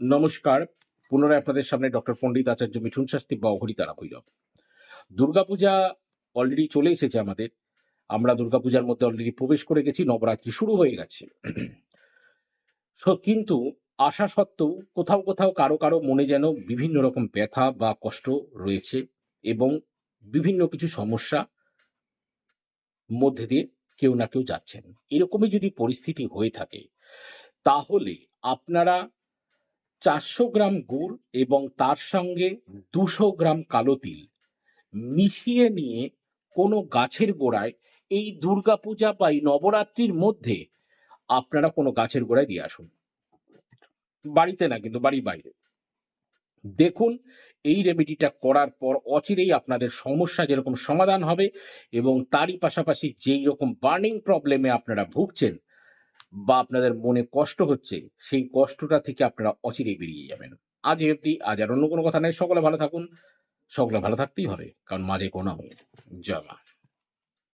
নমস্কার। পুনরায় আপনাদের সামনে ডক্টর পণ্ডিত আচার্য মিঠুন শাস্তি বা অঘরিতারা ভৈরব। দুর্গাপূজা অলরেডি চলে এসেছে আমাদের। আমরা দুর্গাপূজার মধ্যে অলরেডি প্রবেশ করে গেছি, নবরাত্রি শুরু হয়ে গেছে। কিন্তু আশা সত্ত্বেও কোথাও কোথাও কারও কারও মনে যেন বিভিন্ন রকম ব্যথা বা কষ্ট রয়েছে এবং বিভিন্ন কিছু সমস্যা মধ্যে দিয়ে কেউ না কেউ যাচ্ছেন। এরকমই যদি পরিস্থিতি হয়ে থাকে, তাহলে আপনারা চারশো গ্রাম গুড় এবং তার সঙ্গে দুশো গ্রাম কালো তিল। মিশিয়ে নিয়ে কোনো গাছের গোড়ায় এই দুর্গাপূজা বা এই নবরাত্রির মধ্যে আপনারা কোনো গাছের গোড়ায় দিয়ে আসুন। বাড়িতে না, কিন্তু বাড়ির বাইরে। দেখুন, এই রেমেডিটা করার পর অচিরেই আপনাদের সমস্যা যেরকম সমাধান হবে এবং তারই পাশাপাশি যেই রকম বার্নিং প্রবলেমে আপনারা ভুগছেন বা আপনাদের মনে কষ্ট হচ্ছে, সেই কষ্টটা থেকে আপনারা অচিরে বেরিয়ে যাবেন। আজ অব্দি আজ আর অন্য কোনো কথা নেই। সকলে ভালো থাকুন। সকলে ভালো থাকতেই হবে, কারণ মাঝে কোনো জয় মা।